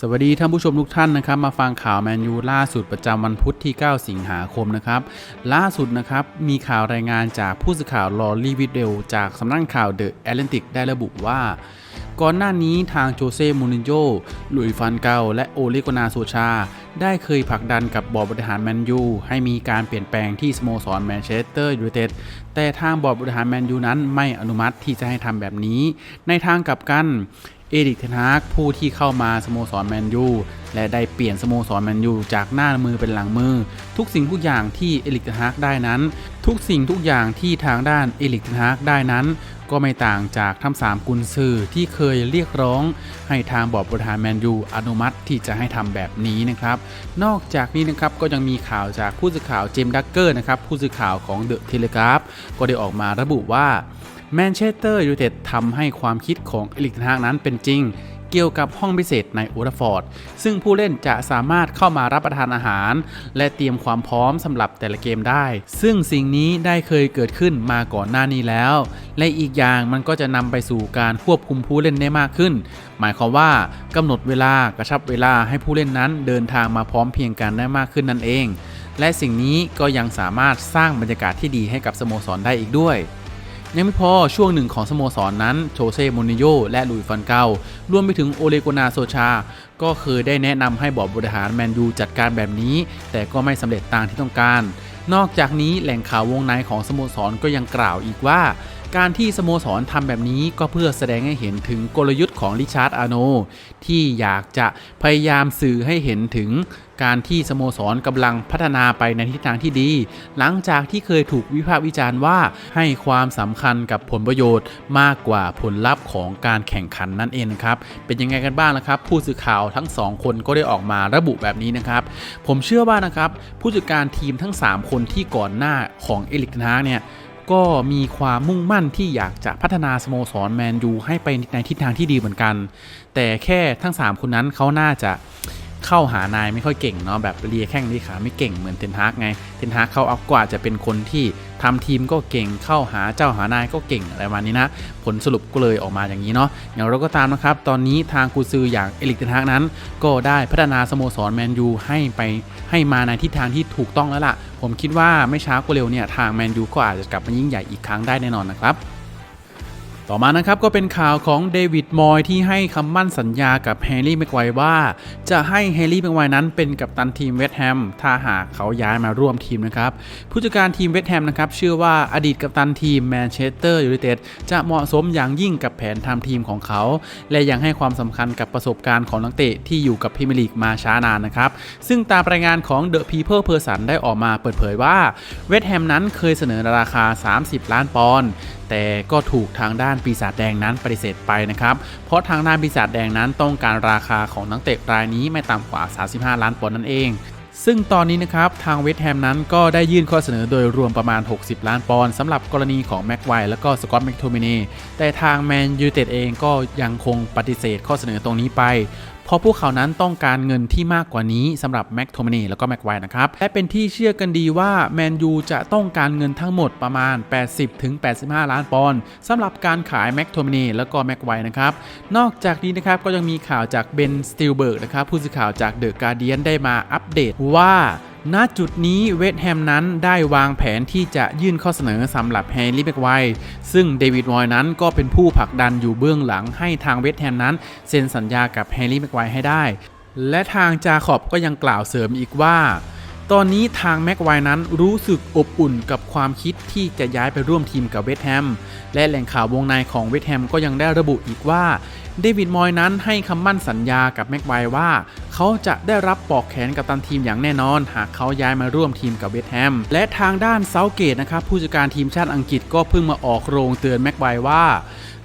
สวัสดีท่านผู้ชมทุกท่านนะครับมาฟังข่าวแมนยูล่าสุดประจำวันพุธที่ 9 สิงหาคมนะครับล่าสุดนะครับมีข่าวรายงานจากผู้สื่อข่าวลอรีวิดเดลจากสำนักข่าวเดอะแอตแลนติกได้ระบุว่า ก่อนหน้านี้ทางโจเซ่มูรินโญ่ลุยฟันเกาและโอเลโกนาโซชา ได้เคยผลักดันกับบอร์ดบริหารแมนยูให้มีการเปลี่ยนแปลงที่สโมสรแมนเชสเตอร์ยูไนเต็ดแต่ทางบอร์ดบริหารแมนยูนั้นไม่อนุมัติที่จะให้ทำแบบนี้ ในทางกลับกัน เอริกเทนฮากผู้ที่เข้ามาสโมสรแมนยูและได้เปลี่ยนสโมสรแมนยูจากหน้ามือเป็นหลังมือ ทุกสิ่งทุกอย่างที่เอริกเทนฮากได้นั้น ทุกสิ่งทุกอย่างที่ทางด้านเอริกเทนฮากได้นั้น ก็ไม่ต่างจากทั้งสามกุนซือที่เคยเรียกร้อง ให้ทางบอร์ดบริหารแมนยูอนุมัติที่จะให้ทำแบบนี้นะครับ นอกจากนี้นะครับก็ยังมีข่าวจากผู้สื่อข่าวเจมส์ดักเกอร์นะครับผู้สื่อข่าวของเดอะเทเลกราฟก็ได้ออกมาระบุว่า แมนเชสเตอร์ยูไนเต็ดทำให้ความคิดของเอลิกทนากนั้นเป็นจริง เกี่ยวกับห้องพิเศษในโอลฟอร์ด ซึ่งผู้เล่นจะสามารถเข้ามารับประทานอาหาร และเตรียมความพร้อมสำหรับแต่ละเกมได้ ซึ่งสิ่งนี้ได้เคยเกิดขึ้นมาก่อนหน้านี้แล้ว และอีกอย่างมันก็จะนำไปสู่การควบคุมผู้เล่นได้มากขึ้น หมายความว่ากำหนดเวลากระชับเวลาให้ผู้เล่นนั้นเดินทางมาพร้อมเพียงกันได้มากขึ้นนั่นเองและสิ่งนี้ก็ยังสามารถสร้างบรรยากาศที่ดีให้กับสโมสรได้อีกด้วย ยังไม่พอช่วงหนึ่งของสโมสรนนั้นโชเซ่โมนิโยและลุยฟันเการวมไปถึงโอเลโกนาโซชา ก็เคยได้แนะนำให้บอร์ดบริหารแมนยูจัดการแบบนี้ แต่ก็ไม่สำเร็จตามที่ต้องการ นอกจากนี้แหล่งข่าววงในของสโมสรก็ยังกล่าวอีกว่า การที่สโมสรทำแบบนี้ก็เพื่อแสดงให้เห็นถึงกลยุทธ์ของริชาร์ดอาโนที่อยากจะพยายามสื่อให้เห็นถึงการที่สโมสรกำลังพัฒนาไปในทิศทางที่ดี หลังจากที่เคยถูกวิพากษ์วิจารณ์ว่าให้ความสำคัญกับผลประโยชน์มากกว่าผลลัพธ์ของการแข่งขันนั่นเองครับ เป็นยังไงกันบ้างนะครับ ผู้สื่อข่าวทั้งสองคนก็ได้ออกมาระบุแบบนี้นะครับ ผมเชื่อว่านะครับผู้จัดการทีมทั้ง 3 คนที่ก่อนหน้าของเอลิกนาเนี่ย ก็มีความมุ่งมั่นที่อยากจะพัฒนาสโมสรแมนยูให้ไปในทิศทางที่ดีเหมือนกัน แต่แค่ทั้ง 3 คนนั้นเขาน่าจะ เข้าหานายไม่ค่อยเก่งเนาะแบบเลียแข้งเลียขาไม่เก่งเหมือนเทนฮากไงเทนฮากเขาเอากว่าจะเป็นคนที่ทำทีมก็เก่งเข้าหาเจ้าหานายก็เก่งอะไรประมาณนี้นะผลสรุปก็เลยออกมาอย่างนี้เนาะอย่างเราก็ตามนะครับ ตอนนี้ทางกูซืออย่างเอลิกเทนฮากนั้น ก็ได้พัฒนาสโมสรแมนยูให้ไปให้มาในทิศทางที่ถูกต้องแล้วล่ะ ผมคิดว่าไม่ช้าก็เร็วเนี่ยทางแมนยูก็อาจจะกลับมายิ่งใหญ่อีกครั้งได้แน่นอนนะครับ ต่อมานะครับก็เป็นข่าวของเดวิดมอยที่ให้คำมั่นสัญญากับแฮร์รี่แม็กไวร์ว่า จะให้แฮร์รี่แม็กไวร์นั้นเป็นกัปตันทีมเวสต์แฮมถ้าหากเขาย้ายมาร่วมทีมนะครับผู้จัดการทีมเวสต์แฮมนะครับเชื่อว่าอดีตกัปตันทีมแมนเชสเตอร์ยูไนเต็ดจะเหมาะสมอย่างยิ่งกับแผนทำทีมของเขา และยังให้ความสำคัญกับประสบการณ์ของนักเตะที่อยู่กับพรีเมียร์ลีกมาช้านานนะครับซึ่งตามรายงานของ The People Person ได้ออกมาเปิดเผยว่าเวสต์แฮมนั้นเคยเสนอราคา 30 ล้านปอนด์ แต่ก็ถูกทางด้านปีศาจแดงนั้นปฏิเสธไปนะครับ เพราะทางด้านปีศาจแดงนั้นต้องการราคาของนักเตะรายนี้ไม่ต่ำกว่า 35 ล้านปอนด์นั่นเองซึ่งตอนนี้นะครับ ทางเวสต์แฮมนั้นก็ได้ยื่นข้อเสนอโดยรวมประมาณ 60 ล้านปอนด์สำหรับกรณีของแม็กไวร์และก็สกอตต์แมคโทมินีแต่ทางแมนยูเต็ดเองก็ยังคงปฏิเสธข้อเสนอตรงนี้ไป เพราะพวกเขานั้นต้องการเงินที่มากกว่านี้สำหรับแม็กโทมินีแล้วก็แม็กไวนะครับและเป็นที่เชื่อกันดีว่าแมนยูจะต้องการเงินทั้งหมดประมาณ 80-85 ล้านปอนด์สำหรับการขายแม็กโทมินีแล้วก็แม็กไวนะครับนอกจากนี้นะครับก็ยังมีข่าวจากเบนสติลเบิร์กนะครับผู้สื่อข่าวจากเดอะการเดียนได้มาอัปเดตว่า ณจุดนี้เวสต์แฮมนั้นได้วางแผนที่จะยื่นข้อเสนอสำหรับแฮร์รี่แม็กไวซึ่งเดวิดมอยนั้นก็เป็นผู้ผลักดันอยู่เบื้องหลังให้ทางเวสต์แฮมนั้น เซ็นสัญญากับแฮร์รี่แม็กไวให้ได้ และทางจาขอบก็ยังกล่าวเสริมอีกว่า ตอนนี้ทางแม็กไวนั้นรู้สึกอบอุ่นกับความคิดที่จะย้ายไปร่วมทีมกับเวสต์แฮมและแหล่งข่าววงในของเวสต์แฮมก็ยังได้ระบุอีกว่า เดวิดมอยนั้นให้คำมั่นสัญญากับแม็กไวว่า เขาจะได้รับปลอกแขนกับตันทีมอย่างแน่นอน หากเขาย้ายมาร่วมทีมกับเวสต์แฮม และทางด้านเซาเกตนะครับผู้จัดการทีมชาติอังกฤษก็เพิ่งมาออกโรงเตือนแม็กไวว่า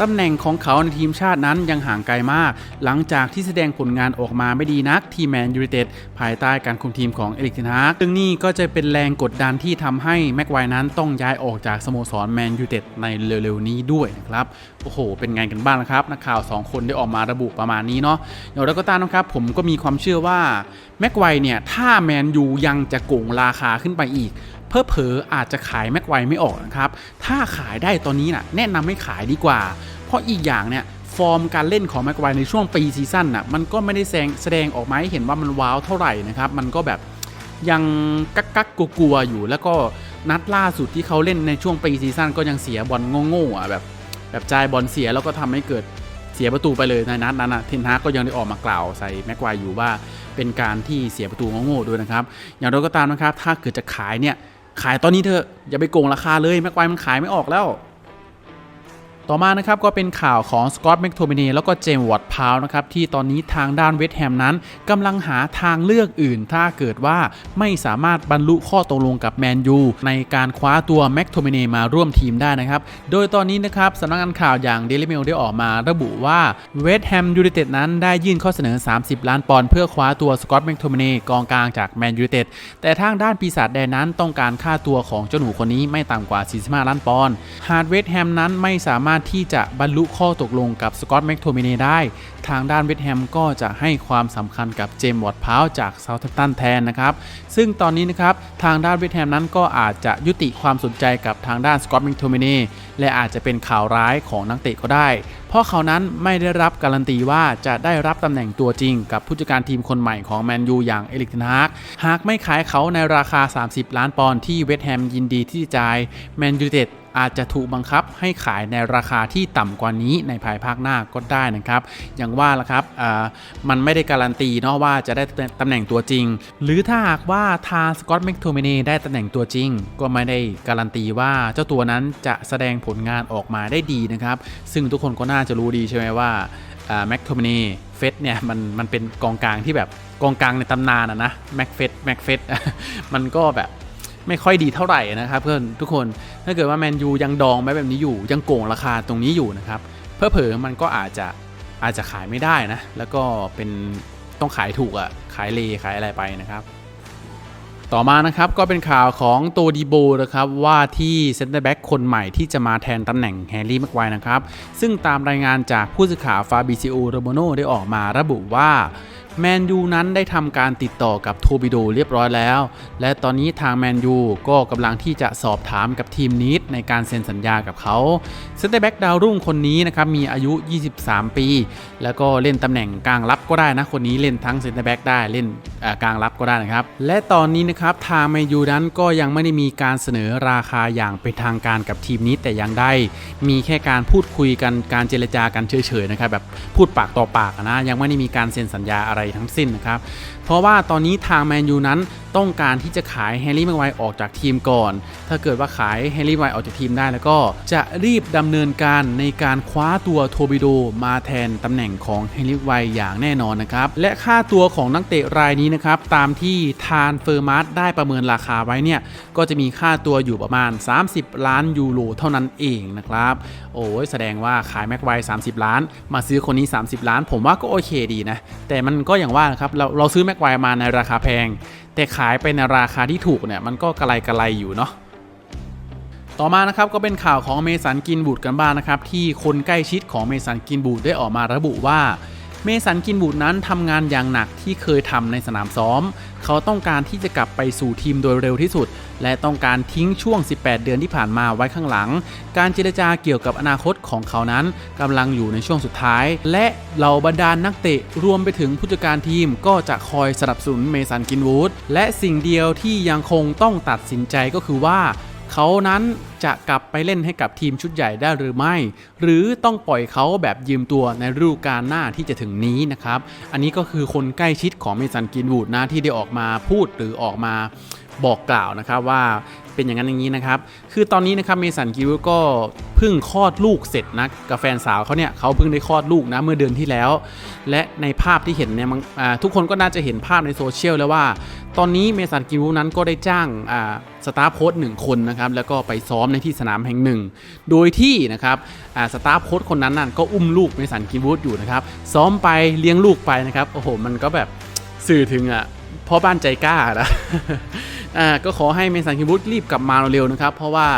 ตำแหน่งของเขาในทีมชาตินั้นยังห่างไกลมาก หลังจากที่แสดงผลงานออกมาไม่ดีนักที่แมนยูไนเต็ดภายใต้การคุมทีมของเอริกเทนฮากซึ่งนี่ก็จะเป็นแรงกดดันที่ทำให้แม็กไวร์นั้นต้องย้ายออกจากสโมสรแมนยูไนเต็ดในเร็วๆนี้ด้วยนะครับโอ้โห เป็นไงกันบ้างนะครับนักข่าว 2 คนได้ออกมาระบุประมาณนี้เนาะอย่างไรก็ตามนะครับ ผมก็มีความเชื่อว่าแม็กไวร์เนี่ยถ้าแมนยูยังจะโกงราคาขึ้นไปอีก อเพออาจจะขายแม็กไวไม่ออกนะครับ ถ้าขายได้ตอนนี้นะ่ะแนะนำให้ขายดีกว่า เพราะอีกอย่างเนี่ยฟอร์มการเล่นของแม็กไวในช่วงปีซีซั่นน่ะมันก็ไม่ได้แสดงแสดงออกมาให้เห็นว่ามันว้าวเท่าไหร่นะครับ มันก็แบบยังกักกักกลัวๆอยู่ แล้วก็นัดล่าสุดที่เขาเล่นในช่วงปีซีซั่นก็ยังเสียบอลโง่ๆอะแบบ แบบจ่ายบอลเสียแล้วก็ทำให้เกิดเสียประตูไปเลยในนัดนั้นนะเทนฮากก็ยังได้ออกมากล่าวใส่แม็กไวอยู่ว่าเป็นการที่เสียประตูโง่ๆด้วยนะครับ อย่างไรก็ตามนะครับ ถ้าเกิดจะขายเนี่ย ขายตอนนี้เถอะอย่าไปโกงราคาเลยแม็กควมันขายไม่ออกแล้ว ต่อมานะครับก็เป็นข่าวของสกอตต์แมคโทมินีแล้วก็เจมส์วอตพาวนะครับที่ตอนนี้ทางด้านเวสต์แฮมนั้นกำลังหาทางเลือกอื่น ถ้าเกิดว่าไม่สามารถบรรลุข้อตกลงกับแมนยูในการคว้าตัวแมคโทมินีมาร่วมทีมได้นะครับ โดยตอนนี้นะครับสำนักงานข่าวอย่างเดลิเมลได้ออกมาระบุว่าเวสต์แฮมยูไนเต็ดนั้นได้ยื่นข้อเสนอ 30 ล้านปอนด์เพื่อคว้าตัวสกอตต์แมคโทมินีกองกลางจากแมนยูไนเต็ดแต่ทางด้านปีศาจแดงนั้นต้องการค่าตัวของเจ้าหนูคนนี้ไม่ต่ำกว่า 45 ล้านปอนด์หากเวสต์แฮมนั้นไม่สามารถที่จะบรรลุข้อตกลงกับสกอตแมคโทมินีได้ ทางด้านเวสต์แฮมก็จะให้ความสำคัญกับเจมส์วอร์ดพาวจากเซาท์แฮมป์ตันแทนนะครับ ซึ่งตอนนี้นะครับทางด้านเวสต์แฮมนั้นก็อาจจะยุติความสนใจกับทางด้านสกอตแมคโทมินีและอาจจะเป็นข่าวร้ายของนักเตะก็ได้ เพราะเขานั้นไม่ได้รับการันตีว่าจะได้รับตำแหน่งตัวจริง กับผู้จัดการทีมคนใหม่ของแมนยูอย่างเอลิกเทนฮากหากไม่ขายเขาในราคา 30 ล้านปอนด์ที่เวสต์แฮมยินดีที่จะจ่ายแมนยูเต็ด อาจจะถูกบังคับให้ขายในราคาที่ต่ำกว่านี้ในภายภาคหน้าก็ได้นะครับ อย่างว่าละครับมันไม่ได้การันตีเนาะว่าจะได้ตำแหน่งตัวจริง หรือถ้าหากว่าทางสกอตต์แมคโทมินีได้ตำแหน่งตัวจริง ก็ไม่ได้การันตีว่าเจ้าตัวนั้นจะแสดงผลงานออกมาได้ดีนะครับ ซึ่งทุกคนก็น่าจะรู้ดีใช่ไหมว่าแม็กโทมินีเฟสเนี่ยมันมันเป็นกองกลางที่แบบกองกลางในตำนานอะนะแม็กเฟสแม็กเฟสมันก็แบบ ไม่ค่อยดีเท่าไหร่นะครับเพื่อนทุกคนถ้าเกิดว่าแมนยูยังดองไว้แบบนี้อยู่ยังโกงราคาตรงนี้อยู่นะครับเพื่อเผอมันก็อาจจะอาจจะขายไม่ได้นะแล้วก็เป็นต้องขายถูกอะขายเลขายอะไรไปนะครับ ต่อมานะครับก็เป็นข่าวของโตดีโบนะครับว่าที่เซนเตอร์แบ็กคนใหม่ที่จะมาแทนตำแหน่งแฮร์รี่แม็กไวนะครับซึ่งตามรายงานจากผู้สื่อข่าวฟาบิซิโอโรโมโนได้ออกมาระบุว่า แมนยูนั้นได้ทำการติดต่อกับโทบิโดเรียบร้อยแล้ว และตอนนี้ทางแมนยูก็กำลังที่จะสอบถามกับทีมนิดในการเซ็นสัญญากับเขาเซนเตอร์แบ็กดาวรุ่งคนนี้นะครับมีอายุ 23 ปี แล้วก็เล่นตำแหน่งกลางรับก็ได้นะ คนนี้เล่นทั้งเซนเตอร์แบ็กได้เล่นกลางรับก็ได้นะครับ และตอนนี้นะครับทางแมนยูนั้นก็ยังไม่ได้มีการเสนอราคาอย่างเป็นทางการกับทีมนี้แต่ยังได้มีแค่การพูดคุยกันการเจรจากันเฉยๆนะครับแบบพูดปากต่อปากนะยังไม่ได้มีการเซ็นสัญญาอะไรทั้งสิ้นนะครับ เพราะว่าตอนนี้ทางแมนยูนั้นต้องการที่จะขายแฮร์รี่แม็กไวออกจากทีมก่อน ถ้าเกิดว่าขายแฮร์รี่แมกไวออกจากทีมได้แล้วก็จะรีบดำเนินการในการคว้าตัวโทบิโดมาแทนตำแหน่งของแฮร์รี่ไวอย่างแน่นอนนะครับ และค่าตัวของนักเตะรายนี้นะครับตามที่ทานเฟอร์มาร์ได้ประเมินราคาไว้เนี่ยก็จะมีค่าตัวอยู่ประมาณ 30 ล้านยูโรเท่านั้นเองนะครับ โอ้ยแสดงว่าขายแม็กไว30 ล้าน มาซื้อคนนี้ 30 ล้าน ผมว่าก็โอเคดีนะ แต่มันก็อย่างว่านะครับเราเราซื้อแม็กไวมาในราคาแพง แต่ขายไปในราคาที่ถูกเนี่ยมันก็กระไรกระไรอยู่เนาะต่อมานะครับก็เป็นข่าวของเมสันกินบูดกันบ้างนะครับที่คนใกล้ชิดของเมสันกินบูดได้ออกมาระบุว่า เมสันกินบูดนั้นทำงานอย่างหนักที่เคยทำในสนามซ้อม เขาต้องการที่จะกลับไปสู่ทีมโดยเร็วที่สุด และต้องการทิ้งช่วง 18 เดือนที่ผ่านมาไว้ข้างหลัง การเจรจาเกี่ยวกับอนาคตของเขานั้นกำลังอยู่ในช่วงสุดท้าย และเหล่าบรรดานักเตะรวมไปถึงผู้จัดการทีมก็จะคอยสนับสนุนเมสันกินวูดและสิ่งเดียวที่ยังคงต้องตัดสินใจก็คือว่า เขานั้นจะกลับไปเล่นให้กับทีมชุดใหญ่ได้หรือไม่ หรือต้องปล่อยเขาแบบยืมตัวในฤดูกาลหน้าที่จะถึงนี้นะครับ อันนี้ก็คือคนใกล้ชิดของเมสันกินวูดนะที่ได้ออกมาพูดหรือออกมาบอกกล่าวนะครับว่า เป็นอย่างนั้นอย่างนี้นะครับ คือตอนนี้นะครับเมสันกิวก็เพิ่งคลอดลูกเสร็จนะกับแฟนสาวเขาเนี่ยเขาเพิ่งได้คลอดลูกนะเมื่อเดือนที่แล้ว และในภาพที่เห็นเนี่ยทุกคนก็น่าจะเห็นภาพในโซเชียลแล้วว่า ตอนนี้เมสันกิวนั้นก็ได้จ้างสตาฟโค้ชหนึ่งคนนะครับแล้วก็ไปซ้อมในที่สนามแห่งหนึ่ง โดยที่นะครับสตาฟโค้ชคนนั้นนั่นก็อุ้มลูกเมสันกิวอยู่นะครับซ้อมไปเลี้ยงลูกไปนะครับโอ้โหมันก็แบบสื่อถึงอะพ่อบ้านใจกล้านะ อ่าก็ขอให้เมสันคิมบุตรีบกลับมาเร็วๆนะครับ เพราะว่า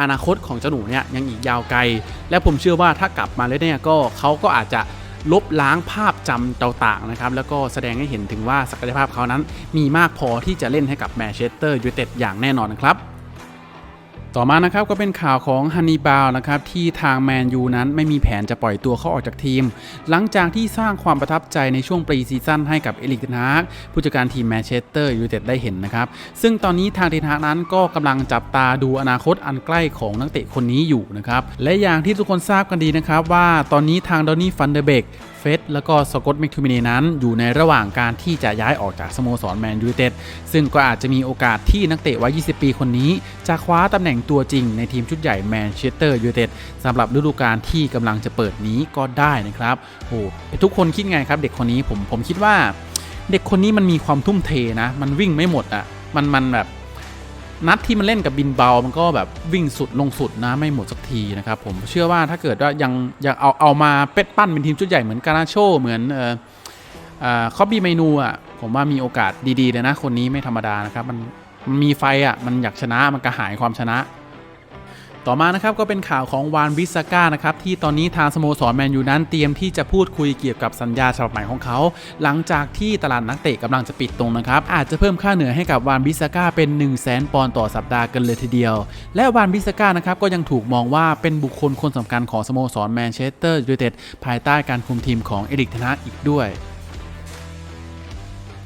อนาคตของเจ้าหนูเนี่ยยังอีกยาวไกล และผมเชื่อว่าถ้ากลับมาแล้วเนี่ยก็เขาก็อาจจะลบล้างภาพจำต่างๆนะครับ แล้วก็แสดงให้เห็นถึงว่าศักยภาพเขานั้น มีมากพอที่จะเล่นให้กับแมนเชสเตอร์ยูไนเต็ดอย่างแน่นอนนะครับ ต่อมานะครับก็เป็นข่าวของฮันนีบาลนะครับที่ทางแมนยูนั้นไม่มีแผนจะปล่อยตัวเขาออกจากทีม หลังจากที่สร้างความประทับใจในช่วงปรีซีซั่นให้กับเอลิกเทนฮากผู้จัดการทีมแมนเชสเตอร์ยูไนเต็ดได้เห็นนะครับ ซึ่งตอนนี้ทางเทนฮากนั้นก็กำลังจับตาดูอนาคตอันใกล้ของนักเตะคนนี้อยู่นะครับ และอย่างที่ทุกคนทราบกันดีนะครับว่าตอนนี้ทางดอนนี่ฟันเดอร์เบกเฟสแล้วก็สกอตแมคทูมินีนั้น อยู่ในระหว่างการที่จะย้ายออกจากสโมสรแมนยูเต็ดซึ่งก็อาจจะมีโอกาสที่นักเตะวัย 20 ปีคนนี้ จะคว้าตำแหน่งตัวจริงในทีมชุดใหญ่แมนเชสเตอร์ยูไนเต็ดสำหรับฤดูกาลที่กำลังจะเปิดนี้ก็ได้นะครับโอ้ทุกคนคิดไงครับเด็กคนนี้ผมผมคิดว่า เด็กคนนี้มันมีความทุ่มเทนะ มันวิ่งไม่หมดอะ่ะมันมันแบบ นัดที่มันเล่นกับบินเบา มันก็แบบวิ่งสุดลงสุดนะไม่หมดสักทีนะครับผมเชื่อว่าถ้าเกิดว่ายังยังเอาเอามาเป็ดปั้นเป็นทีมชุดใหญ่เหมือนกานาโชเหมือนเอ่อเอ่อคอบบี้เมนูอะผมว่ามีโอกาสดีๆเลยนะ คนนี้ไม่ธรรมดานะครับ มันมันมีไฟอะมันอยากชนะมันกระหายความชนะ ต่อมานะครับก็เป็นข่าวของวานบิสก้านะครับที่ตอนนี้ทางสโมสรแมนยูนั้นเตรียมที่จะพูดคุยเกี่ยวกับสัญญาฉบับใหม่ของเขา หลังจากที่ตลาดนักเตะกำลังจะปิดตรงนะครับอาจจะเพิ่มค่าเหนื่อยให้กับวานบิสก้าเป็น1 0 0 0 0แสนปอนด์ต่อสัปดาห์กันเลยทีเดียว และวานบิสก้านะครับก็ยังถูกมองว่าเป็นบุคคลคนสำคัญของสโมสรแมนเชสเตอร์ยูไนเต็ดภายใต้การคุมทีมของเอริกเทนาอีกด้วย